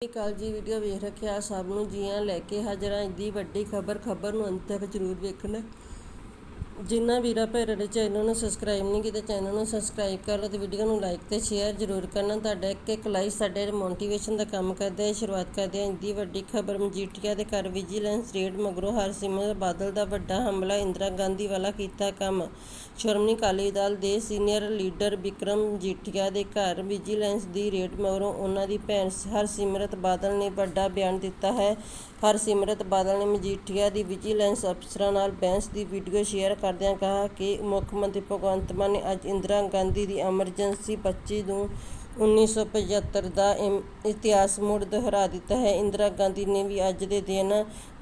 ਸਤਿ ਸ਼੍ਰੀ ਅਕਾਲ ਜੀ ਵੀਡੀਓ ਵੇਖ ਰੱਖਿਆ, ਸਭ ਨੂੰ ਜੀਆਂ ਲੈ ਕੇ ਹਾਜ਼ਰਾਂ ਦੀ ਵੱਡੀ ਖਬਰ ਖਬਰ ਨੂੰ ਅੰਤ ਤੱਕ ਜ਼ਰੂਰ ਵੇਖਣਾ। ਜਿਨ੍ਹਾਂ ਵੀਰਾਂ ਭੈਣਾਂ ਨੇ ਚੈਨਲ ਨੂੰ ਸਬਸਕ੍ਰਾਈਬ ਨਹੀਂ ਕੀਤਾ, ਚੈਨਲ ਨੂੰ ਸਬਸਕ੍ਰਾਈਬ ਕਰ ਲਓ ਤੇ ਵੀਡੀਓ ਨੂੰ ਲਾਈਕ ਤੇ ਸ਼ੇਅਰ ਜ਼ਰੂਰ ਕਰਨਾ। ਤੁਹਾਡਾ ਇੱਕ ਇੱਕ ਲਾਈਕ ਸਾਡੇ ਮੋਟੀਵੇਸ਼ਨ ਦਾ ਕੰਮ ਕਰਦਾ ਹੈ, ਸ਼ੁਰੂਆਤ ਕਰਦੇ ਹਾਂ। ਦੀ ਵੱਡੀ ਖਬਰ ਮਜੀਠੀਆ ਦੇ ਘਰ ਵਿਜੀਲੈਂਸ ਰੇਡ ਮਗਰੋਂ ਹਰਸਿਮਰਤ ਬਾਦਲ ਦਾ ਵੱਡਾ ਹਮਲਾ, ਇੰਦਰਾ ਗਾਂਧੀ ਵਾਲਾ ਕੀਤਾ ਕੰਮ। ਸ਼੍ਰੋਮਣੀ ਅਕਾਲੀ ਦਲ ਦੇ ਸੀਨੀਅਰ ਲੀਡਰ ਵਿਕਰਮ ਮਜੀਠੀਆ ਦੇ ਘਰ ਵਿਜੀਲੈਂਸ ਦੀ ਰੇਡ ਮਗਰੋਂ ਉਹਨਾਂ ਦੀ ਭੈਣ ਹਰਸਿਮਰਤ ਬਾਦਲ ਨੇ ਵੱਡਾ ਬਿਆਨ ਦਿੱਤਾ ਹੈ। ਹਰਸਿਮਰਤ ਬਾਦਲ ਨੇ ਮਜੀਠੀਆ ਦੀ ਵਿਜੀਲੈਂਸ ਅਫਸਰਾਂ ਨਾਲ ਬਹਿਸ ਦੀ ਵੀਡੀਓ ਸ਼ੇਅਰ ਕਰ ਕਰਦਿਆਂ ਕਿਹਾ ਕਿ ਮੁੱਖ ਮੰਤਰੀ ਭਗਵੰਤ ਮਾਨ ਨੇ ਅੱਜ ਇੰਦਰਾ ਗਾਂਧੀ ਦੀ ਐਮਰਜੈਂਸੀ 25 ਨੂੰ 1975 ਦਾ ਇਤਿਹਾਸ ਮੁੜ ਦੁਹਰਾ ਦਿੱਤਾ ਹੈ। ਇੰਦਰਾ ਗਾਂਧੀ ਨੇ ਵੀ ਅੱਜ ਦੇ ਦਿਨ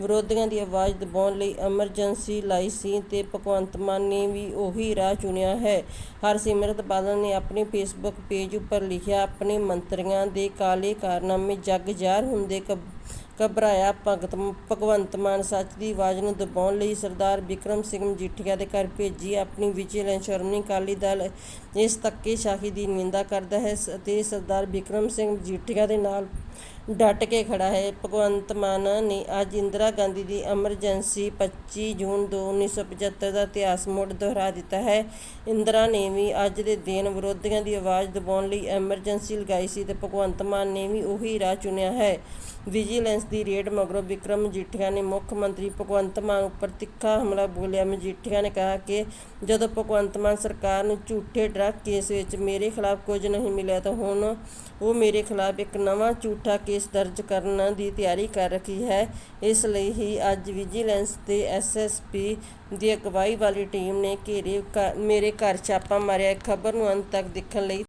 ਵਿਰੋਧੀਆਂ ਦੀ ਆਵਾਜ਼ ਦਬਾਉਣ ਲਈ ਐਮਰਜੈਂਸੀ ਲਾਈ ਸੀ ਤੇ ਭਗਵੰਤ ਮਾਨ ਨੇ ਵੀ ਉਹੀ ਰਾਹ ਚੁਣਿਆ ਹੈ। ਹਰਸਿਮਰਤ ਬਾਦਲ ਨੇ ਆਪਣੇ ਫੇਸਬੁੱਕ ਪੇਜ ਉੱਪਰ ਲਿਖਿਆ, ਆਪਣੇ ਮੰਤਰੀਆਂ ਦੇ ਕਾਲੇ ਕਾਰਨਾਮੇ ਜੱਗ ਜ਼ਾਹਰ ਹੁੰਦੇ ਕਬ- ਘਬਰਾਇਆ। ਭਗਤ ਭਗਵੰਤ ਮਾਨ ਸੱਚ ਦੀ ਆਵਾਜ਼ ਨੂੰ ਦਬਾਉਣ ਲਈ ਸਰਦਾਰ ਵਿਕਰਮ ਸਿੰਘ ਮਜੀਠੀਆ ਦੇ ਘਰ ਭੇਜੀ। ਆਪਣੀ ਵਿਜੀਲੈਂਸ ਸ਼੍ਰੋਮਣੀ ਅਕਾਲੀ ਦਲ ਇਸ ਧੱਕੇਸ਼ਾਹੀ ਦੀ ਨਿੰਦਾ ਕਰਦਾ ਹੈ ਅਤੇ ਸਰਦਾਰ ਵਿਕਰਮ ਸਿੰਘ ਮਜੀਠੀਆ ਦੇ ਨਾਲ ਡਟ ਕੇ ਖੜਾ ਹੈ। ਭਗਵੰਤ ਮਾਨ ਨੇ ਅੱਜ ਇੰਦਰਾ ਗਾਂਧੀ ਦੀ ਐਮਰਜੈਂਸੀ 25 ਜੂਨ ਦੋ 1975 ਦਾ ਇਤਿਹਾਸ ਮੁੜ ਦੁਹਰਾ ਦਿੱਤਾ ਹੈ। ਇੰਦਰਾ ਨੇ ਵੀ ਅੱਜ ਦੇ ਦਿਨ ਵਿਰੋਧੀਆਂ ਦੀ ਆਵਾਜ਼ ਦਬਾਉਣ ਲਈ ਐਮਰਜੈਂਸੀ ਲਗਾਈ ਸੀ ਤੇ ਭਗਵੰਤ ਮਾਨ ਨੇ ਵੀ ਉਹੀ ਰਾਹ ਚੁਣਿਆ ਹੈ। ਵਿਜੀਲੈਂਸ ਦੀ ਰੇਡ ਮਗਰੋਂ ਵਿਕਰਮ ਮਜੀਠੀਆ ਨੇ ਮੁੱਖ ਮੰਤਰੀ ਭਗਵੰਤ ਮਾਨ ਉੱਪਰ ਤਿੱਖਾ ਹਮਲਾ ਬੋਲਿਆ। ਮਜੀਠੀਆ ਨੇ ਕਿਹਾ ਕਿ ਜਦੋਂ ਭਗਵੰਤ ਮਾਨ ਸਰਕਾਰ ਨੂੰ ਝੂਠੇ ਡਰੱਗ ਕੇਸ ਵਿੱਚ ਮੇਰੇ ਖਿਲਾਫ ਕੁਝ ਨਹੀਂ ਮਿਲਿਆ ਤਾਂ ਹੁਣ ਉਹ ਮੇਰੇ ਖਿਲਾਫ ਇੱਕ ਨਵਾਂ ਝੂਠਾ ਕੇਸ ਦਰਜ ਕਰਨ ਦੀ ਤਿਆਰੀ ਕਰ ਰਹੀ ਹੈ। ਇਸ ਲਈ ਹੀ ਅੱਜ ਵਿਜੀਲੈਂਸ ਤੇ ਐਸਐਸਪੀ ਦੀ ਅਗਵਾਈ ਵਾਲੀ ਟੀਮ ਨੇ ਘੇਰੇ ਘ- ਮੇਰੇ ਘਰ ਛਾਪਾ ਮਾਰਿਆ। ਖਬਰ ਨੂੰ ਅੰਤ ਤੱਕ ਦੇਖਣ ਲਈ